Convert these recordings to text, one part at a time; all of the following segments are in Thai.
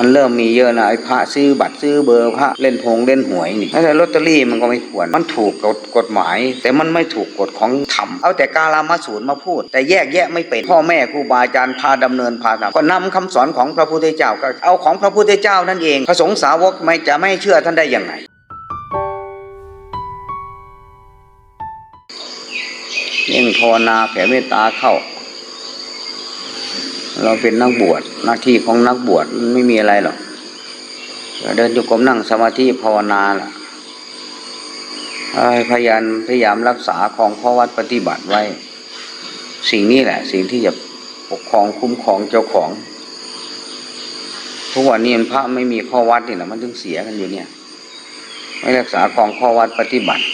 มันเริ่มมีเยอะนะไอ้พระซื้อบัตรซื้อเบอร์พระเล่นหงเล่นหวยนี่แต่ลอตเตอรี่มันก็ไม่ควร มันถูกกฎกฎหมาย แต่มันไม่ถูกกฎของธรรมเอาแต่กาลามาสูตรมาพูด แต่แยกแยะไม่เป็นพ่อแม่ครูบาอาจารย์พาดำเนินพาทำก็นำคำสอนของพระพุทธเจ้าก็เอาของพระพุทธเจ้านั่นเองพระสงฆ์สาวกไม่จะไม่เชื่อท่านได้อยังไงเล่นภาวนาแผ่เมตตาเข้า เราเป็นนักบวชหน้าที่ของนักบวชไม่มีอะไรหรอกเดินจุกรมนั่งสมาธิภาวนาล่ะพยายามพยายามรักษาของข้อวัดปฏิบัติไว้ สิ่งนี้แหละ สิ่งที่จะปกครองคุ้มครองเจ้าของทุกวันนี้พระไม่มีข้อวัดนี่แหละมันถึงเสียกันอยู่เนี่ย ไม่รักษาของข้อวัดปฏิบัติ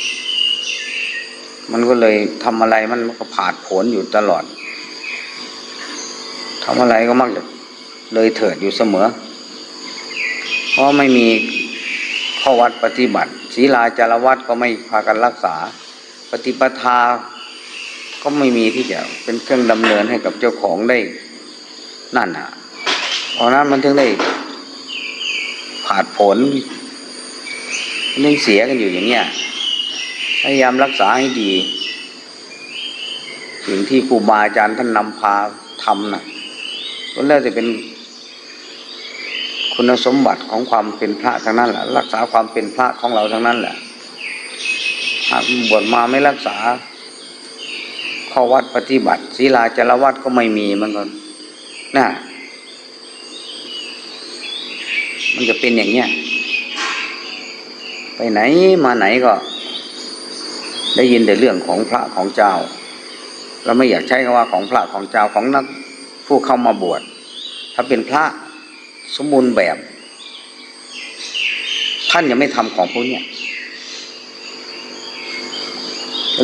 มันก็เลยทำอะไรมันก็ผาดผลอยู่ตลอด ทำอะไรก็มักจะเลยเถิดอยู่เสมอ เพราะไม่มีข้อวัดปฏิบัติศีลาจารวัดก็ไม่พากันรักษา ปฏิปทา ก็ไม่มีที่จะเป็นเครื่องดำเนินให้กับเจ้าของได้นั่นอะเพราะนั้นมันถึงได้ผาดผลนถึงเสียกันอยู่อย่างเนี้ยพยายามรักษาให้ดี สิ่งที่ครูบาอาจารย์ท่านนำพาทำนะ่ะ ก็แล้วแต่เป็นคุณสมบัติของความเป็นพระทั้งนั้นแหละรักษาความเป็นพระของเราทั้งนั้นแหละหากบวชมาไม่รักษาข้อวัดปฏิบัติศีลาจารวัดก็ไม่มีมันก็น่ะมันจะเป็นอย่างเนี้ยไปไหนมาไหนก็ ได้ยินแต่เรื่องของพระของเจ้า เราไม่อยากใช้คำว่าของพระของเจ้าของนัก ผู้เข้ามาบวชถ้าเป็นพระสมบูรณ์แบบ ท่านยังไม่ทำของพวกเนี้ย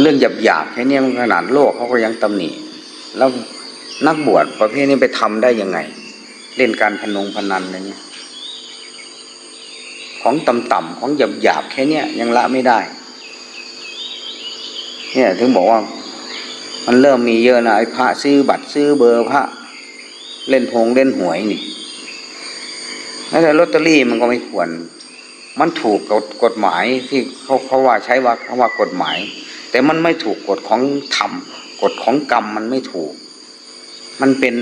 เรื่องหยาบหยาบๆแค่นี้มันขนาดโลกเขาก็ยังตำหนิแล้วนักบวชประเภทนี้ไปทำได้ยังไง เล่นการพนงพนันอะไรเงี้ยของต่ำๆของหยาบหยาบๆแค่นี้ยยังละไม่ได้ เนี่ยถึงบอกว่า มันเริ่มมีเยอะนะไอ้พระซื้อบัตรซื้อเบอร์พระ เล่นพงเล่นหวยนี่แต่ลอตเตอรี่มันก็ไม่ควร มันถูกกฎกฎหมายที่เขาเขาว่าใช้ว่าเขาว่ากฎหมาย แต่มันไม่ถูกกฎของธรรมกฎของกรรมมันไม่ถูก มันเป็น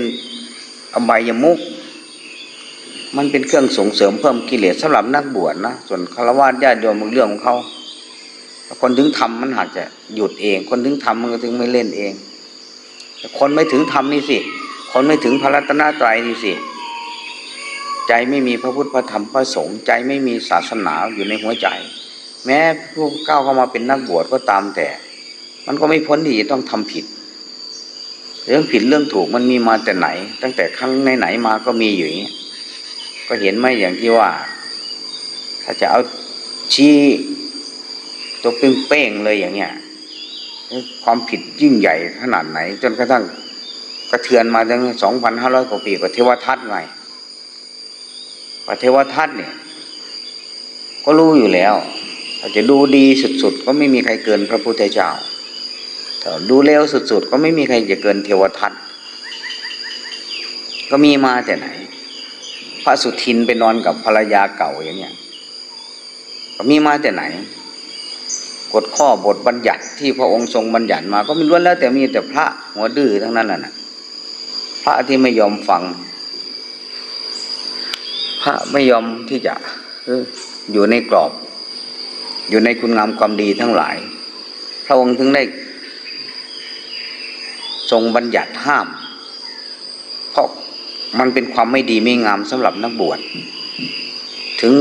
อบายมุกมันเป็นเครื่องส่งเสริมเพิ่มกิเลสสำหรับนักบวชนะส่วนฆราวาสญาติโยมมันเรื่องของเขาคนถึงทำมันหากจะหยุดเอง คนถึงทำมันก็ถึงไม่เล่นเองคนไม่ถึงทำนี่สิ คนไม่ถึงพระรัตนตรัยนี่สิ ใจไม่มีพระพุทธพระธรรมพระสงฆ์ใจไม่มีศาสนาอยู่ในหัวใจ แม้ผู้ก้าวเข้ามาเป็นนักบวชก็ตามแต่ มันก็ไม่พ้นที่จะต้องทำผิด เรื่องผิดเรื่องถูกมันมีมาแต่ไหน ตั้งแต่ครั้งไหนๆมาก็มีอยู่อย่างนี้ยก็เห็นไหมอย่างที่ว่า ถ้าจะเอาชี้ตัวเป้งๆเลยอย่างเงี้ยความผิดยิ่งใหญ่ขนาดไหน จนกระทั่ง กระเทือนมาตั้งสองพันห้าร้อยกว่าปีกับเทวทัตไงพระเทวทัตเนี่ย ก็รู้อยู่แล้วถ้าจะดูดีสุดๆ ก็ไม่มีใครเกินพระพุทธเจ้าถ้าดูเลวสุดๆ ก็ไม่มีใครจะเกินเทวทัตก็มีมาแต่ไหน พระสุทินไปนอนกับภรรยาเก่าอย่างเงี้ยก็มีมาแต่ไหน กฎข้อบทบัญญัติที่พระองค์ทรงบัญญัติมา ก็มีล้วนแล้วแต่มีแต่พระหัวดื้อทั้งนั้นแหละนะ ระที่ไม่ยอมฟัง พระไม่ยอมที่จะอยู่ในกรอบ อยู่ในคุณงามความดีทั้งหลาย พระองค์ถึงได้ ทรงบัญญัติห้าม เพราะมันเป็นความไม่ดีไม่งามสำหรับนักบวชถึง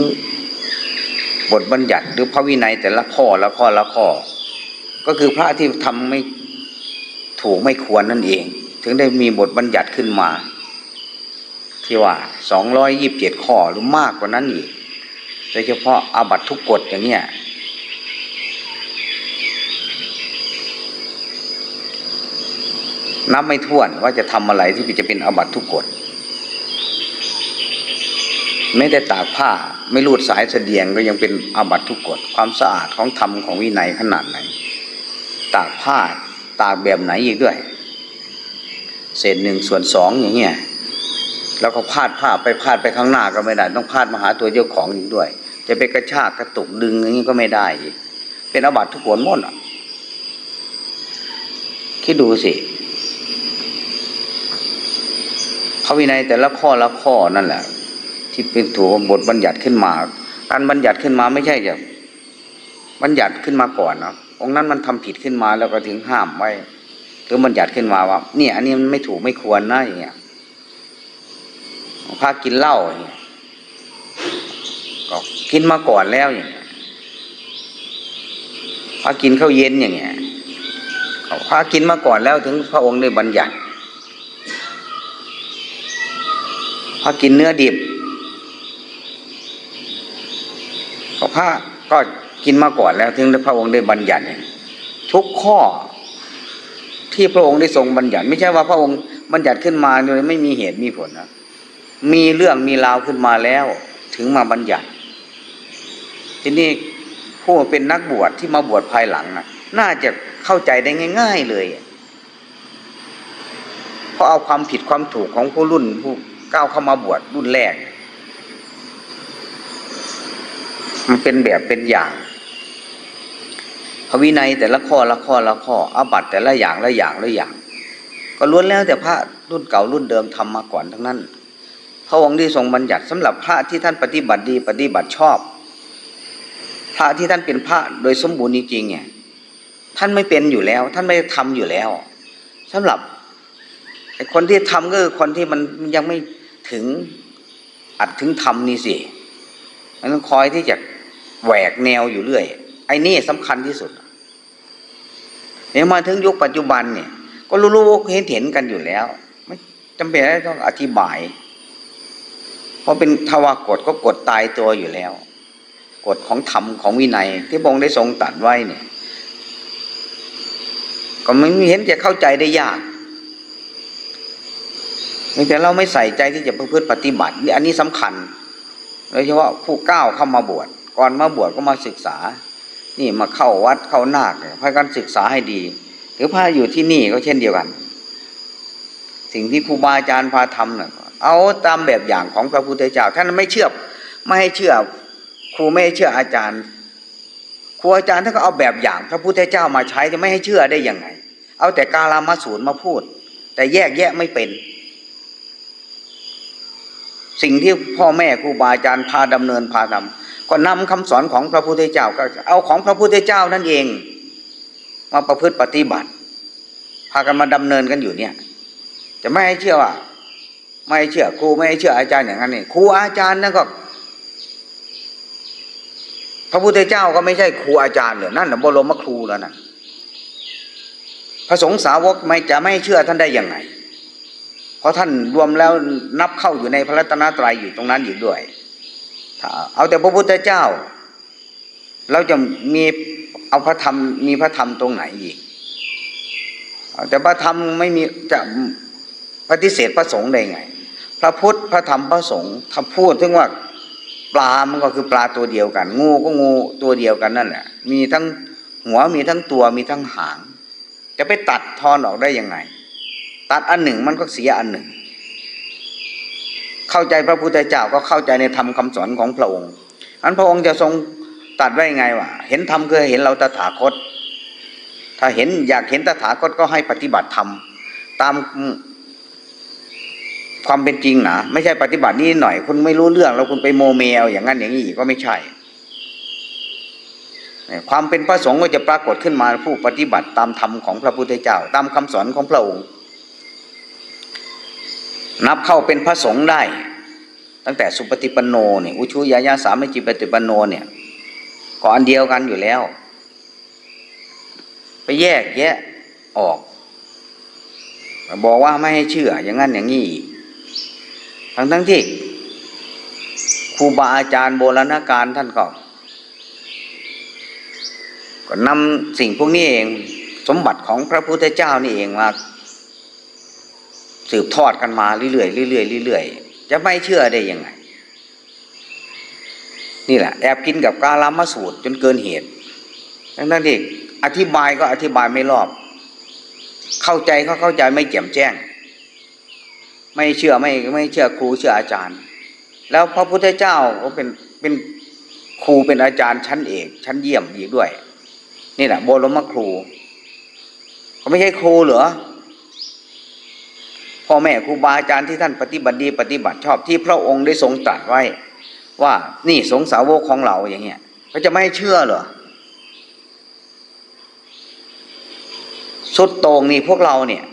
บทบัญญัติหรือพระวินัยแต่ละข้อละข้อละข้อ ก็คือพระที่ทำไม่ถูกไม่ควรนั่นเอง ถึงได้มีบทบัญญัติขึ้นมา ที่ว่าสองร้อยยิบเจ็ดข้อหรือมากกว่านั้นอีกโดยเฉพาะอาบัตทุกกฎอย่างเนี้ยนับไม่ถ้วนว่าจะทำอะไรที่จะเป็นอาบัตทุกกฎไม่แต่ตากผ้าไม่รูดสายเสดียงก็ยังเป็นอาบัตทุกกฎความสะอาดของธรรมของวินัยขนาดไหน ตากผ้าตากแบบไหนอีกด้วย เศษหนึ่งส่วนสองอย่างเงี้ยแล้วก็พาดผ้าไปพาดไปข้างหน้าก็ไม่ได้ ต้องพาดมาหาตัวเจ้าของอีกด้วย จะไปกระชากกระตุกดึงอย่างนี้ก็ไม่ได้อีเป็นอาบัติทุกขนมดอะ คิดดูสิพระวินัยแต่ละข้อละข้อนั่นแหละ ที่เป็นถูกบทบัญญัติขึ้นมาการบัญญัติขึ้นมาไม่ใช่จะบัญญัติขึ้นมาก่อนนะองนั้นมันทำผิดขึ้นมาแล้วก็ถึงห้ามไว้ หรือบัญญัติขึ้นมาว่า เนี่ย อันนี้มันไม่ถูกไม่ควรนะอย่างเงี้ยพากินเหล้าอย่างเงี้ยก็กินมาก่อนแล้วอย่างเงี้ยพากินข้าวเย็นอย่างเงี้ยพากินมาก่อนแล้วถึงพระองค์ได้บัญญัติพากินเนื้อดิบพระก็กินมาก่อนแล้วถึงพระองค์ได้บัญญัติทุกข้อ ที่พระองค์ได้ทรงบัญญัติ ไม่ใช่ว่าพระองค์บัญญัติขึ้นมาโดยไม่มีเหตุมีผลนะมีเรื่องมีราวขึ้นมาแล้ว ถึงมาบัญญัติ ทีนี้ผู้เป็นนักบวชที่มาบวชภายหลังนะน่าจะเข้าใจได้ง่าย ๆเลยเพราะเอาความผิดความถูกของผู้รุ่นผู้ก้าวเข้ามาบวชรุ่นแรก มันเป็นแบบเป็นอย่าง พระวินัยแต่ละข้อละข้อละข้ออาบัตแต่ละอย่างละอย่างละอย่าง ก็ล้วนแล้วแต่พระรุ่นเก่ารุ่นเดิมทำมาก่อนทั้งนั้น พระองค์ที่ทรงบัญญัติสำหรับพระที่ท่านปฏิบัติดีปฏิบัติชอบ พระที่ท่านเป็นพระโดยสมบูรณ์จริงๆเนี่ยท่านไม่เป็นอยู่แล้ว ท่านไม่ทำอยู่แล้วสำหรับไอ้คนที่ทำก็คือคนที่มันยังไม่ถึงอัดถึงทำนี่สิมันต้องคอยที่จะแหวกแนวอยู่เรื่อย ไอ้นี่สำคัญที่สุดเนี่ยมาถึงยุคปัจจุบันเนี่ย ก็รู้ๆเห็นเห็นกันอยู่แล้ว ไม่จำเป็นต้องอธิบาย เพราะเป็นทวากฎก็กฎตายตัวอยู่แล้ว กฎของธรรมของวินัย ที่พระองค์ได้ทรงตรัสไว้เนี่ย ก็ไม่เห็นจะเข้าใจได้ยากแต่เราไม่ใส่ใจที่จะประพฤติปฏิบัตินี่อันนี้สำคัญโดยเฉพาะผู้ก้าวเข้ามาบวชก่อนมาบวชก็มาศึกษา นี่มาเข้าวัดเข้านาคพากันศึกษาให้ดี หรือพาอยู่ที่นี่ก็เช่นเดียวกัน สิ่งที่ครูบาอาจารย์พาทำเนี่ยเอาตามแบบอย่างของพระพุทธเจ้าท่านไม่เชื่อไม่ให้เชื่อครูไม่ให้เชื่ออาจารย์ครูอาจารย์ท่านก็เอาแบบอย่าง พระพุทธเจ้ามาใช้จะไม่ให้เชื่อได้ยังไง เอาแต่กาลามาสูตรมาพูด แต่แยกแยะไม่เป็น สิ่งที่พ่อแม่ครูบาอาจารย์พาดำเนินพาทำ ก็นำคำสอนของพระพุทธเจ้าก็เอาของพระพุทธเจ้านั่นเอง มาประพฤติปฏิบัติ พากันมาดำเนินกันอยู่เนี่ย จะไม่ให้เชื่อว่า ไม่เชื่อครูไม่เชื่ออาจารย์อย่างนั้นนี่ครูอาจารย์นั่นก็ พระพุทธเจ้าก็ไม่ใช่ครูอาจารย์เลยนั่นนะบรมครูแล้วนะพระสงฆ์สาวกไม่จะไม่เชื่อท่านได้ยังไง เพราะท่านรวมแล้วนับเข้าอยู่ในพระรัตนตรัยอยู่ตรงนั้นอยู่ด้วย เอาแต่พระพุทธเจ้า เราจะมีเอาพระธรรมมีพระธรรมตรงไหนอีกเอาแต่พระธรรมไม่มีจะปฏิเสธพระสงฆ์ได้ไง พระพุทธพระธรรมพระสงฆ์ถ้าพูดถึงว่าปลา มันก็คือปลาตัวเดียวกัน งูก็งูตัวเดียวกันนั่นแหละ มีทั้งหัวมีทั้งตัวมีทั้งหาง จะไปตัดทอนออกได้ยังไง ตัดอันหนึ่งมันก็เสียอันหนึ่ง เข้าใจพระพุทธเจ้าก็เข้าใจในธรรมคาสอนของพระองค์อันพระองค์จะทรงตัดไว้ไงวะเห็นธรรมคือเห็นเราตถาคต ถ้าเห็นอยากเห็นตถาคตก็ให้ปฏิบัติธรรมตามความเป็นจริงนะไม่ใช่ปฏิบัตินี่หน่อย คุณไม่รู้เรื่องแล้วคุณไปโมเมลอย่างนั้นอย่างนี้ก็ไม่ใช่ความเป็นพระสงฆ์ก็จะปรากฏขึ้นมาผู้ปฏิบัติตามธรรมของพระพุทธเจ้า ตามคำสอนของพระองค์ นับเข้าเป็นพระสงฆ์ได้ ตั้งแต่สุปฏิปันโนเนี่ยอุชุยายาสามิจิปฏิปันโนเนี่ยก็อันเดียวกันอยู่แล้ว ไปแยกแยะออก บอกว่าไม่ให้เชื่อ อย่างนั้นอย่างนี้ทั้งทั้งที่ครูบาอาจารย์โบราณการท่านก็ก็นำสิ่งพวกนี้เอง สมบัติของพระพุทธเจ้านี่เองมา สืบทอดกันมาเรื่อยๆเรื่อยๆเรื่อยๆจะไม่เชื่อได้ยังไง นี่แหละแอบกินกับกาลามาสูตรจนเกินเหตุทั้งนั้นที่อธิบายก็อธิบายไม่รอบ เข้าใจเขาเข้าใจไม่แจ่มแจ้ง ไม่เชื่อไม่ไม่เชื่อครูเชื่ออาจารย์ แล้วพระพุทธเจ้าก็เป็นเป็นครูเป็นอาจารย์ชั้นเอก ชั้นเยี่ยมอีกด้วย นี่แหละบรมครูเขาไม่ใช่ครูเหรอ พ่อแม่ครูบาอาจารย์ที่ท่านปฏิบัติดีปฏิบัติชอบที่พระองค์ได้ทรงตรัสไว้ ว่านี่สงสาวกของเราอย่างเงี้ยเขาจะไม่เชื่อเหรอสุดโต่งนี่พวกเราเนี่ย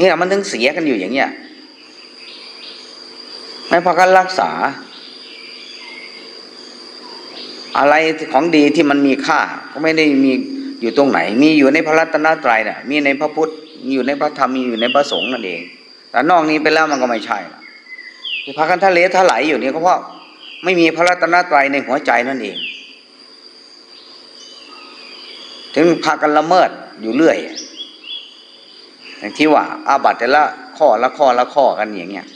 นี่มันถึงเสียกันอยู่อย่างเงี้ยไม่พากันรักษา อะไรของดีที่มันมีค่า ก็ไม่ได้มีอยู่ตรงไหน มีอยู่ในพระรัตนตรัยน่ะมีในพระพุทธมีอยู่ในพระธรรมมีอยู่ในพระสงฆ์นั่นเอง แต่นอกนี้ไปแล้วมันก็ไม่ใช่ที่พากันทะเลทลายอยู่นี่ก็เพราะไม่มีพระรัตนตรัยในหัวใจนั่นเอง ถึงพากันละเมิดอยู่เรื่อย อย่างที่ว่า อาบัตแต่ละข้อละข้อละข้อกันอย่างเงี้ย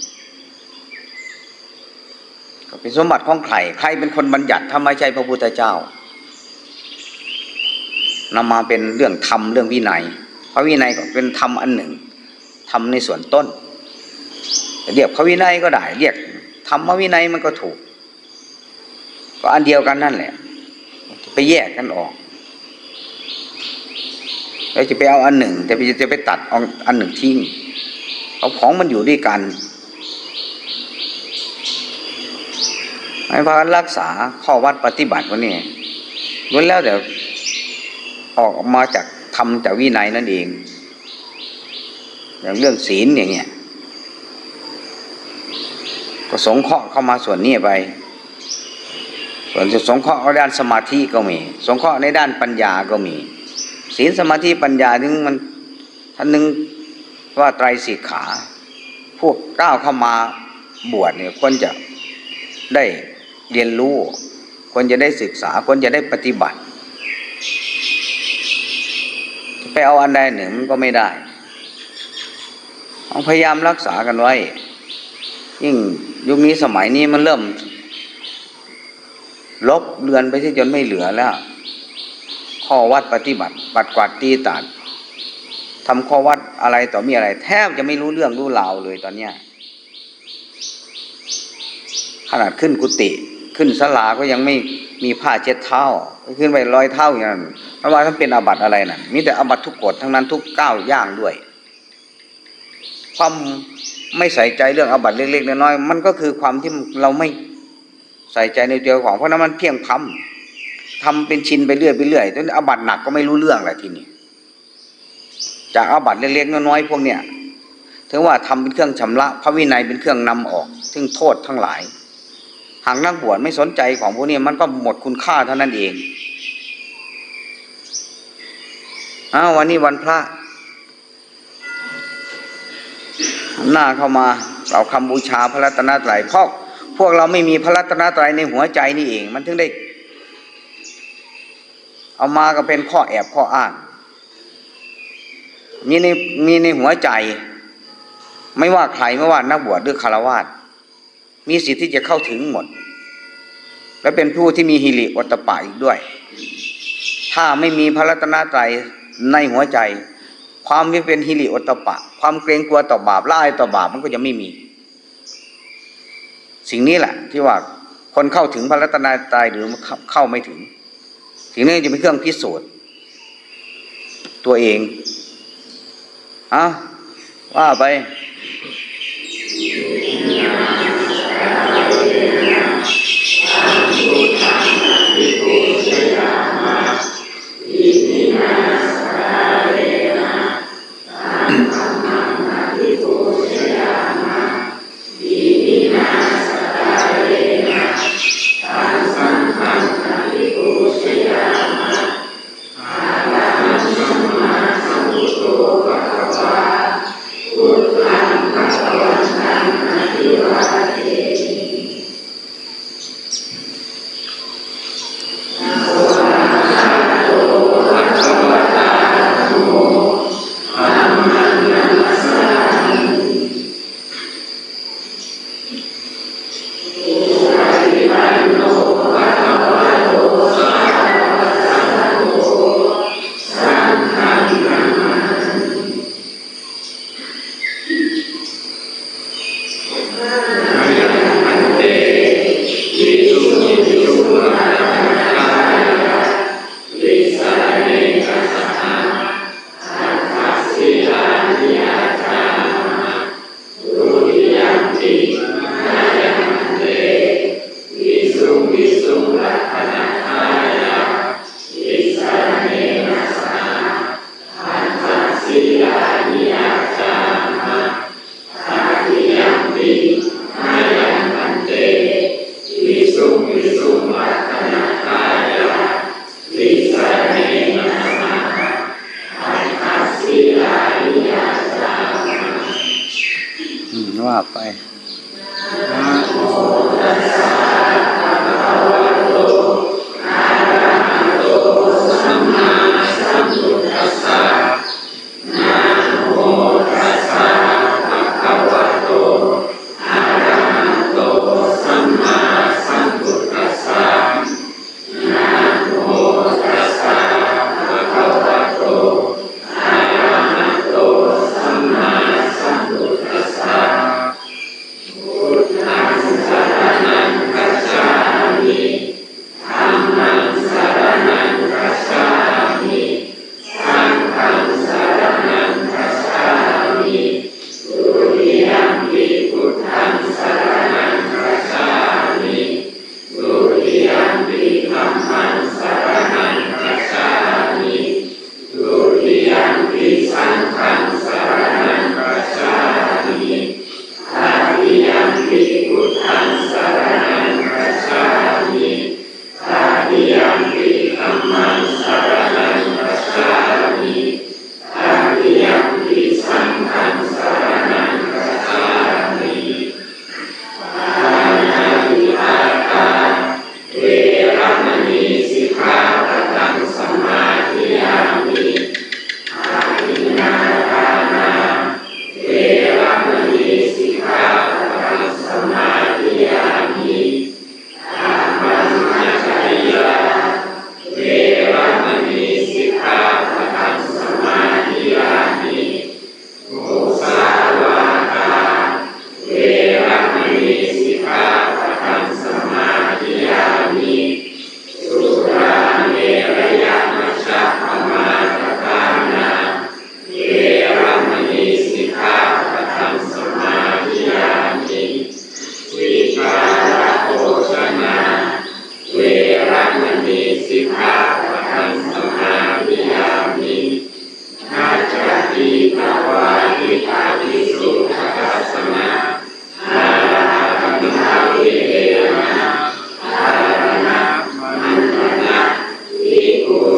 ก็เป็นสมบัติของใครใครเป็นคนบัญญัติทำไมใช่พระพุทธเจ้านำมาเป็นเรื่องธรรมเรื่องวินัย พระวินัยก็เป็นธรรมอันหนึ่งธรรมในส่วนต้น เรียกพระวินัยก็ได้ เรียกธรรมวินัยมันก็ถูก ก็อันเดียวกันนั่นแหละ ไปแยกกันออกแล้วจะไปเอาอันหนึ่ง แต่ไปจะไปตัดเอาอันหนึ่งทิ้งเอาของมันอยู่ด้วยกันให้พากันรักษาข้อวัดปฏิบัติวันนี้ล้วนแล้วเดี๋ยวออกมาจากทำจากวินัยนั่นเอง อย่างเรื่องศีลอย่างเงี้ย ก็สงเคราะห์เข้ามาส่วนนี้ไป ส่วนสงเคราะห์ในด้านสมาธิก็มี สงเคราะห์ในด้านปัญญาก็มี ศีลสมาธิปัญญาถึงมันท่านนึงว่าไตรสิกขา พวกก้าวเข้ามาบวชเนี่ยควรจะได้เรียนรู้ควรจะได้ศึกษาควรจะได้ปฏิบัติ ไปเอาอันใดหนึ่งมันก็ไม่ได้ต้องพยายามรักษากันไว้ยิ่ง ยุคนี้สมัยนี้มันเริ่ม ลบเลือนไปที่จนไม่เหลือแล้ว ข้อวัดปฏิบัติ ปัดกวาดตีตัดทำข้อวัดอะไรต่อมีอะไร แทบจะไม่รู้เรื่องรู้ราวเลยตอนเนี้ยขนาดขึ้นกุฏิขึ้นสลาก็ยังไม่มีผ้าเช็ดเท้า ขึ้นไปร้อยเท้าอย่างนั้นเพราะว่าท่านเป็นอาบัติอะไรนะ่ะมีแต่อาบัติทุกกฎทั้งนั้นทุกก้าวย่างด้วย ความ ไม่ใส่ใจเรื่องอาบัติเล็กๆน้อยๆมันก็คือความที่เราไม่ใส่ใจในตัวของเพราะนั้นมันเพียงพำทำเป็นชินไปเรื่อยไปเรื่อยจนอาบัติหนักก็ไม่รู้เรื่องแหละทีนี้จากอาบัติเล็กๆน้อยๆพวกเนี้ยถึงว่าทำเป็นเครื่องชำระพระวินัยเป็นเครื่องนำออกซึ่งโทษทั้งหลาย หากนักบวชไม่สนใจของพวกนี้มันก็หมดคุณค่าเท่านั้นเองอ้าววันนี้วันพระ หน้าเข้ามาเราคำบูชาพระรัตนตรัยเพราะพวกเราไม่มีพระรัตนตรัยในหัวใจนี่เอง มันถึงได้ เอามาก็เป็นข้อแอบข้ออ้างมีในมีในหัวใจ ไม่ว่าใครไม่ว่านักบวชหรือคารวาสมีสิทธิ์ที่จะเข้าถึงหมด และเป็นผู้ที่มีฮิริวัตปะอีกด้วย ถ้าไม่มีพระรัตนตรัยในหัวใจ ความไม่เป็นฮิริโอตตปะ ความเกรงกลัวต่อบาปละอายต่อบาปมันก็จะไม่มี สิ่งนี้แหละ ที่ว่าคนเข้าถึงพระรัตนตรัยหรือเข้าไม่ถึง สิ่งนี้จะเป็นเครื่องพิสูจน์ตัวเองอะว่าไป Amém. ากไป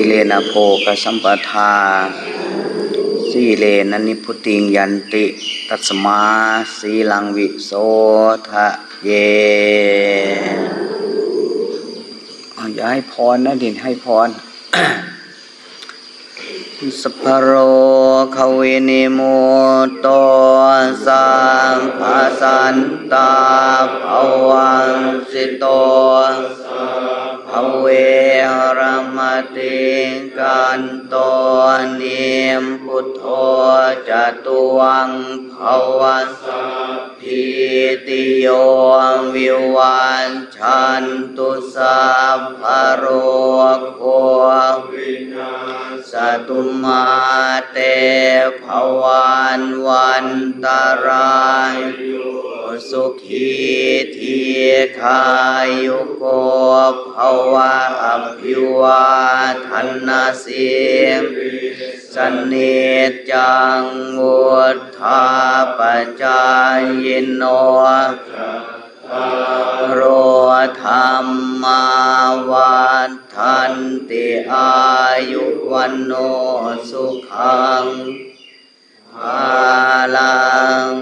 สีเลนะโภกสัมปทา สีเลนะนิพุติงยันติ ตัสมาสีลังวิโสทะเยอาอย่าให้พรนะดินให้พรสัพโรขวินิโมโตสังภาสันตาภวันสิโตภเวร ติกันโตนิมพุทโธจตุวังภวันทิติโยวิวันชันตุสัพพโรโควินาสตุมาเตภวันวันตราย สุขีทีขายุโกภวะอภิวาทนาสิมสนิจจังวุธาปจายโนโรธรรมาวันทันติอายุวันโนสุขังภาลัง